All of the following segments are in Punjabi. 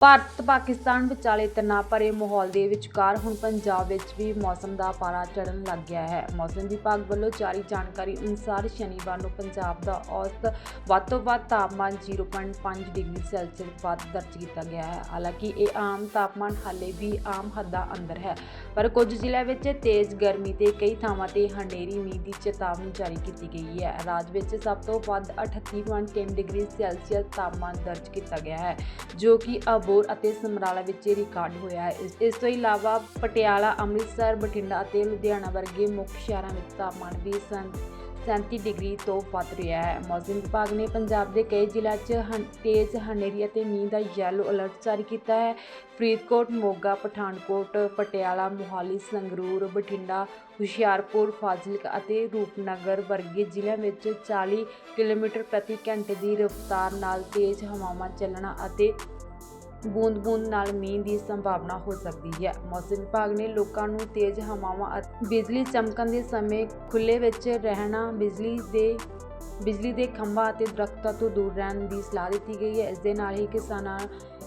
ਭਾਰਤ, ਪਾਕਿਸਤਾਨ ਵਿਚਾਲੇ ਤਣਾਅ ਭਰੇ ਮਾਹੌਲ ਦੇ ਵਿਚਕਾਰ ਹੁਣ ਪੰਜਾਬ ਵਿੱਚ ਵੀ ਮੌਸਮ ਦਾ ਪਾਰਾ ਚੜ੍ਹਨ ਲੱਗ ਗਿਆ ਹੈ। ਮੌਸਮ ਵਿਭਾਗ ਵੱਲੋਂ ਜਾਰੀ ਜਾਣਕਾਰੀ ਅਨੁਸਾਰ ਸ਼ਨੀਵਾਰ ਨੂੰ ਪੰਜਾਬ ਦਾ ਔਸਤ ਵੱਧ ਤੋਂ ਵੱਧ ਤਾਪਮਾਨ 0.5 ਡਿਗਰੀ ਸੈਲਸੀਅਸ ਵੱਧ ਦਰਜ ਕੀਤਾ ਗਿਆ ਹੈ। ਹਾਲਾਂਕਿ ਇਹ ਆਮ ਤਾਪਮਾਨ ਹਾਲੇ ਵੀ ਆਮ ਹੱਦਾਂ ਅੰਦਰ ਹੈ, ਪਰ ਕੁਝ ਜ਼ਿਲ੍ਹਿਆਂ ਵਿੱਚ ਤੇਜ਼ ਗਰਮੀ ਤੇ ਕਈ ਥਾਵਾਂ ਤੇ ਹਨੇਰੀ, ਮੀਂਹ ਦੀ ਚੇਤਾਵਨੀ ਜਾਰੀ ਕੀਤੀ ਗਈ ਹੈ। ਰਾਜ ਵਿੱਚ ਸਭ ਤੋਂ ਵੱਧ 38.3 ਡਿਗਰੀ ਸੈਲਸੀਅਸ ਤਾਪਮਾਨ ਦਰਜ ਕੀਤਾ ਗਿਆ ਹੈ, ਜੋ ਕਿ ਅਬੋਰ ਅਤੇ ਸਮਰਾਲਾ ਵਿੱਚ ਰਿਕਾਰਡ ਹੋਇਆ ਹੈ। ਇਸ- ਤੋਂ ਇਲਾਵਾ ਪਟਿਆਲਾ, ਅੰਮ੍ਰਿਤਸਰ, ਬਠਿੰਡਾ ਅਤੇ ਲੁਧਿਆਣਾ ਵਰਗੇ ਮੁੱਖ ਸ਼ਹਿਰਾਂ ਵਿੱਚ ਤਾਪਮਾਨ ਵੀ ਸੰ 37 ਡਿਗਰੀ ਤੋਂ ਵੱਧ ਰਿਹਾ ਹੈ। ਮੌਸਮ ਵਿਭਾਗ ਨੇ ਪੰਜਾਬ ਦੇ ਕਈ ਜ਼ਿਲ੍ਹਿਆਂ 'ਚ ਹਨ- ਤੇਜ਼ ਹਨੇਰੀ ਅਤੇ ਮੀਂਹ ਦਾ ਯੈਲੋ ਅਲਰਟ ਜਾਰੀ ਕੀਤਾ ਹੈ। ਫਰੀਦਕੋਟ, ਮੋਗਾ, ਪਠਾਨਕੋਟ, ਪਟਿਆਲਾ, ਮੋਹਾਲੀ, ਸੰਗਰੂਰ, ਬਠਿੰਡਾ, ਹੁਸ਼ਿਆਰਪੁਰ, ਫਾਜ਼ਿਲਕਾ ਅਤੇ ਰੂਪਨਗਰ ਵਰਗੇ ਜ਼ਿਲ੍ਹਿਆਂ ਵਿੱਚ 40 ਕਿਲੋਮੀਟਰ ਪ੍ਰਤੀ ਘੰਟੇ ਦੀ ਰਫ਼ਤਾਰ ਨਾਲ ਤੇਜ਼ ਹਵਾਵਾਂ ਚੱਲਣਾ ਅਤੇ ਬੂੰਦ-ਬੂੰਦ ਨਾਲ ਮੀਂਹ ਦੀ ਸੰਭਾਵਨਾ ਹੋ ਸਕਦੀ ਹੈ। ਮੌਸਮ ਵਿਭਾਗ ਨੇ ਲੋਕਾਂ ਨੂੰ ਤੇਜ਼ ਹਵਾਵਾਂ ਅਤੇ ਬਿਜਲੀ ਚਮਕਣ ਦੇ ਸਮੇਂ ਖੁੱਲੇ ਵਿੱਚ ਰਹਿਣਾ, ਬਿਜਲੀ ਦੇ ਬਿਜਲੀ ਦੇ ਖੰਭਾਂ ਅਤੇ ਦਰਖਤਾਂ ਤੋਂ ਦੂਰ ਰਹਿਣ ਦੀ ਸਲਾਹ ਦਿੱਤੀ ਗਈ ਹੈ। ਇਸ ਦੇ ਨਾਲ ਹੀ ਕਿਸਾਨਾਂ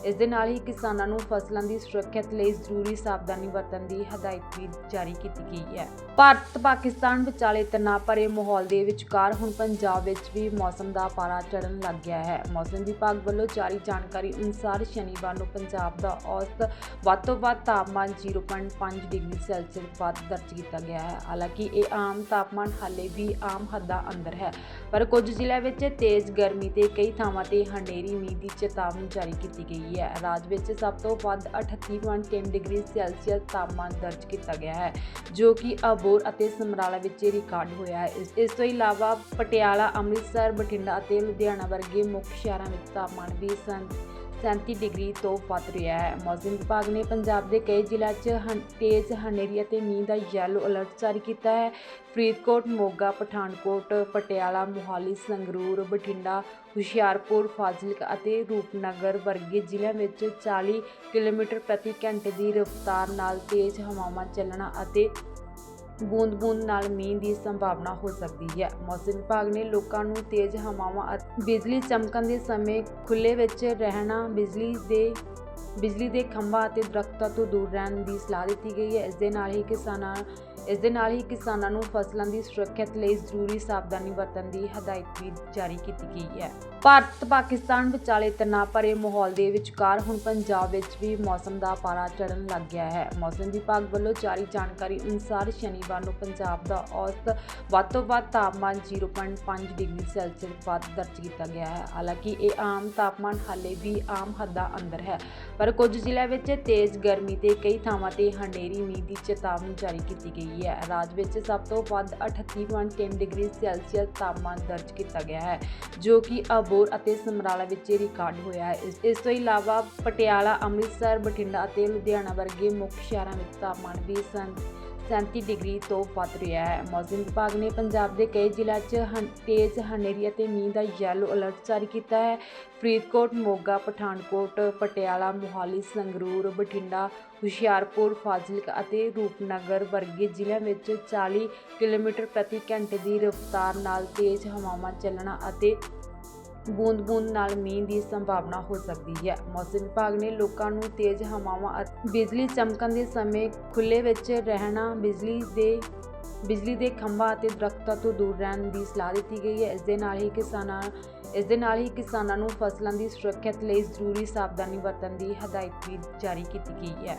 ਇਸ ਦੇ ਨਾਲ ਹੀ ਕਿਸਾਨਾਂ ਨੂੰ ਫਸਲਾਂ ਦੀ ਸੁਰੱਖਿਅਤ ਲਈ ਜ਼ਰੂਰੀ ਸਾਵਧਾਨੀ ਵਰਤਣ ਦੀ ਹਦਾਇਤ ਵੀ ਜਾਰੀ ਕੀਤੀ ਗਈ ਹੈ। ਭਾਰਤ ਪਾਕਿਸਤਾਨ ਵਿਚਾਲੇ ਤਣਾਅ ਭਰੇ ਮਾਹੌਲ ਦੇ ਵਿਚਕਾਰ ਹੁਣ ਪੰਜਾਬ ਵਿੱਚ ਵੀ ਮੌਸਮ ਦਾ ਪਾਰਾ ਚੜ੍ਹਨ ਲੱਗ ਗਿਆ ਹੈ। ਮੌਸਮ ਵਿਭਾਗ ਵੱਲੋਂ ਜਾਰੀ ਜਾਣਕਾਰੀ ਅਨੁਸਾਰ ਸ਼ਨੀਵਾਰ ਨੂੰ ਪੰਜਾਬ ਦਾ ਔਸਤ ਵੱਧ ਤੋਂ ਵੱਧ ਤਾਪਮਾਨ 0.5 ਡਿਗਰੀ ਸੈਲਸੀਅਸ ਵੱਧ ਦਰਜ ਕੀਤਾ ਗਿਆ ਹੈ। ਹਾਲਾਂਕਿ ਇਹ ਆਮ ਤਾਪਮਾਨ ਹਾਲੇ ਵੀ ਆਮ ਹੱਦਾਂ ਅੰਦਰ ਹੈ, ਪਰ ਕੁਝ ਜ਼ਿਲ੍ਹਿਆਂ ਵਿੱਚ ਤੇਜ਼ ਗਰਮੀ ਤੇ ਕਈ ਥਾਵਾਂ ਤੇ ਹਨੇਰੀ, ਮੀਂਹ ਦੀ ਚੇਤਾਵਨੀ ਜਾਰੀ ਕੀਤੀ ਗਈ ਹੈ। ਰਾਜ ਵਿੱਚ ਸਭ ਤੋਂ ਵੱਧ 38.3 ਡਿਗਰੀ ਸੈਲਸੀਅਸ ਤਾਪਮਾਨ ਦਰਜ ਕੀਤਾ ਗਿਆ ਹੈ, ਜੋ ਕਿ ਅਬੋਰ ਅਤੇ ਸਮਰਾਲਾ ਵਿੱਚ ਰਿਕਾਰਡ ਹੋਇਆ ਹੈ। ਇਸ- ਇਸ ਤੋਂ ਇਲਾਵਾ ਪਟਿਆਲਾ, ਅੰਮ੍ਰਿਤਸਰ, ਬਠਿੰਡਾ ਅਤੇ ਲੁਧਿਆਣਾ ਵਰਗੇ ਮੁੱਖ ਸ਼ਹਿਰਾਂ ਵਿੱਚ ਤਾਪਮਾਨ ਵੀ ਸੰ 37 ਡਿਗਰੀ ਤੋਂ ਵੱਧ ਰਿਹਾ ਹੈ। ਮੌਸਮ ਵਿਭਾਗ ਨੇ ਪੰਜਾਬ ਦੇ ਕਈ ਜ਼ਿਲ੍ਹਿਆਂ 'ਚ ਹਨ- ਤੇਜ਼ ਹਨੇਰੀ ਅਤੇ ਮੀਂਹ ਦਾ ਯੈਲੋ ਅਲਰਟ ਜਾਰੀ ਕੀਤਾ ਹੈ। ਫਰੀਦਕੋਟ, ਮੋਗਾ, ਪਠਾਨਕੋਟ, ਪਟਿਆਲਾ, ਮੋਹਾਲੀ, ਸੰਗਰੂਰ, ਬਠਿੰਡਾ, ਹੁਸ਼ਿਆਰਪੁਰ, ਫਾਜ਼ਿਲਕਾ ਅਤੇ ਰੂਪਨਗਰ ਵਰਗੇ ਜ਼ਿਲ੍ਹਿਆਂ ਵਿੱਚ 40 ਕਿਲੋਮੀਟਰ ਪ੍ਰਤੀ ਘੰਟੇ ਦੀ ਰਫ਼ਤਾਰ ਨਾਲ ਤੇਜ਼ ਹਵਾਵਾਂ ਚੱਲਣਾ ਅਤੇ ਬੂੰਦ-ਬੂੰਦ ਨਾਲ ਮੀਂਹ ਦੀ ਸੰਭਾਵਨਾ ਹੋ ਸਕਦੀ ਹੈ। ਮੌਸਮ ਵਿਭਾਗ ਨੇ ਲੋਕਾਂ ਨੂੰ ਤੇਜ਼ ਹਵਾਵਾਂ ਅਤੇ ਬਿਜਲੀ ਚਮਕਣ ਦੇ ਸਮੇਂ ਖੁੱਲੇ ਵਿੱਚ ਰਹਿਣਾ, ਬਿਜਲੀ ਦੇ ਬਿਜਲੀ ਦੇ ਖੰਭਾਂ ਅਤੇ ਦਰਖਤਾਂ ਤੋਂ ਦੂਰ ਰਹਿਣ ਦੀ ਸਲਾਹ ਦਿੱਤੀ ਗਈ ਹੈ। ਇਸ ਦੇ ਨਾਲ ਹੀ ਕਿਸਾਨਾਂ ਇਸ ਦੇ ਨਾਲ ਹੀ ਕਿਸਾਨਾਂ ਨੂੰ ਫਸਲਾਂ ਦੀ ਸੁਰੱਖਿਅਤ ਲਈ ਜ਼ਰੂਰੀ ਸਾਵਧਾਨੀ ਵਰਤਣ ਦੀ ਹਦਾਇਤ ਵੀ ਜਾਰੀ ਕੀਤੀ ਗਈ ਹੈ। ਭਾਰਤ ਪਾਕਿਸਤਾਨ ਵਿਚਾਲੇ ਤਣਾਅ ਭਰੇ ਮਾਹੌਲ ਦੇ ਵਿਚਕਾਰ ਹੁਣ ਪੰਜਾਬ ਵਿੱਚ ਵੀ ਮੌਸਮ ਦਾ ਪਾਰਾ ਚੜ੍ਹਨ ਲੱਗ ਗਿਆ ਹੈ। ਮੌਸਮ ਵਿਭਾਗ ਵੱਲੋਂ ਜਾਰੀ ਜਾਣਕਾਰੀ ਅਨੁਸਾਰ ਸ਼ਨੀਵਾਰ ਨੂੰ ਪੰਜਾਬ ਦਾ ਔਸਤ ਵੱਧ ਤੋਂ ਵੱਧ ਤਾਪਮਾਨ 0.5 ਡਿਗਰੀ ਸੈਲਸੀਅਸ ਵੱਧ ਦਰਜ ਕੀਤਾ ਗਿਆ ਹੈ। ਹਾਲਾਂਕਿ ਇਹ ਆਮ ਤਾਪਮਾਨ ਹਾਲੇ ਵੀ ਆਮ ਹੱਦਾਂ ਅੰਦਰ ਹੈ। ਪਰ ਕੁਝ ਜ਼ਿਲ੍ਹਿਆਂ ਵਿੱਚ ਤੇਜ਼ ਗਰਮੀ ਤੇ ਕਈ ਥਾਵਾਂ ਤੇ ਹਨੇਰੀ, ਮੀਂਹ ਦੀ ਚੇਤਾਵਨੀ ਜਾਰੀ ਕੀਤੀ ਗਈ ਹੈ। ਰਾਜ ਵਿੱਚ ਸਭ ਤੋਂ ਵੱਧ 38.3 ਡਿਗਰੀ ਸੈਲਸੀਅਸ ਤਾਪਮਾਨ ਦਰਜ ਕੀਤਾ ਗਿਆ ਹੈ, ਜੋ ਕਿ ਅਬੋਰ ਅਤੇ ਸਮਰਾਲਾ ਵਿੱਚ ਰਿਕਾਰਡ ਹੋਇਆ ਹੈ। ਇਸ- ਤੋਂ ਇਲਾਵਾ ਪਟਿਆਲਾ, ਅੰਮ੍ਰਿਤਸਰ, ਬਠਿੰਡਾ ਅਤੇ ਲੁਧਿਆਣਾ ਵਰਗੇ ਮੁੱਖ ਸ਼ਹਿਰਾਂ ਵਿੱਚ ਤਾਪਮਾਨ ਵੀ ਸੰ 37 ਡਿਗਰੀ ਤੋਂ ਵੱਧ ਰਿਹਾ ਹੈ। ਮੌਸਮ ਵਿਭਾਗ ਨੇ ਪੰਜਾਬ ਦੇ ਕਈ ਜ਼ਿਲ੍ਹਿਆਂ 'ਚ ਹਨ- ਤੇਜ਼ ਹਨੇਰੀ ਅਤੇ ਮੀਂਹ ਦਾ ਯੈਲੋ ਅਲਰਟ ਜਾਰੀ ਕੀਤਾ ਹੈ। ਫਰੀਦਕੋਟ, ਮੋਗਾ, ਪਠਾਨਕੋਟ, ਪਟਿਆਲਾ, ਮੋਹਾਲੀ, ਸੰਗਰੂਰ, ਬਠਿੰਡਾ, ਹੁਸ਼ਿਆਰਪੁਰ, ਫਾਜ਼ਿਲਕਾ ਅਤੇ ਰੂਪਨਗਰ ਵਰਗੇ ਜ਼ਿਲ੍ਹਿਆਂ ਵਿੱਚ 40 ਕਿਲੋਮੀਟਰ ਪ੍ਰਤੀ ਘੰਟੇ ਦੀ ਰਫ਼ਤਾਰ ਨਾਲ ਤੇਜ਼ ਹਵਾਵਾਂ ਚੱਲਣਾ ਅਤੇ ਬੂੰਦ-ਬੂੰਦ ਨਾਲ ਮੀਂਹ ਦੀ ਸੰਭਾਵਨਾ ਹੋ ਸਕਦੀ ਹੈ। ਮੌਸਮ ਵਿਭਾਗ ਨੇ ਲੋਕਾਂ ਨੂੰ ਤੇਜ਼ ਹਵਾਵਾਂ ਅਤੇ ਬਿਜਲੀ ਚਮਕਣ ਦੇ ਸਮੇਂ ਖੁੱਲ੍ਹੇ ਵਿੱਚ ਰਹਿਣਾ, ਬਿਜਲੀ ਦੇ ਬਿਜਲੀ ਦੇ ਖੰਭਾਂ ਅਤੇ ਦਰਖਤਾਂ ਤੋਂ ਦੂਰ ਰਹਿਣ ਦੀ ਸਲਾਹ ਦਿੱਤੀ ਗਈ ਹੈ। ਇਸ ਦੇ ਨਾਲ ਹੀ ਕਿਸਾਨਾਂ, ਇਸ ਦੇ ਨਾਲ ਹੀ ਕਿਸਾਨਾਂ ਨੂੰ ਫਸਲਾਂ ਦੀ ਸੁਰੱਖਿਅਤ ਲਈ ਜ਼ਰੂਰੀ ਸਾਵਧਾਨੀ ਵਰਤਣ ਦੀ ਹਦਾਇਤ ਵੀ ਜਾਰੀ ਕੀਤੀ ਗਈ ਹੈ।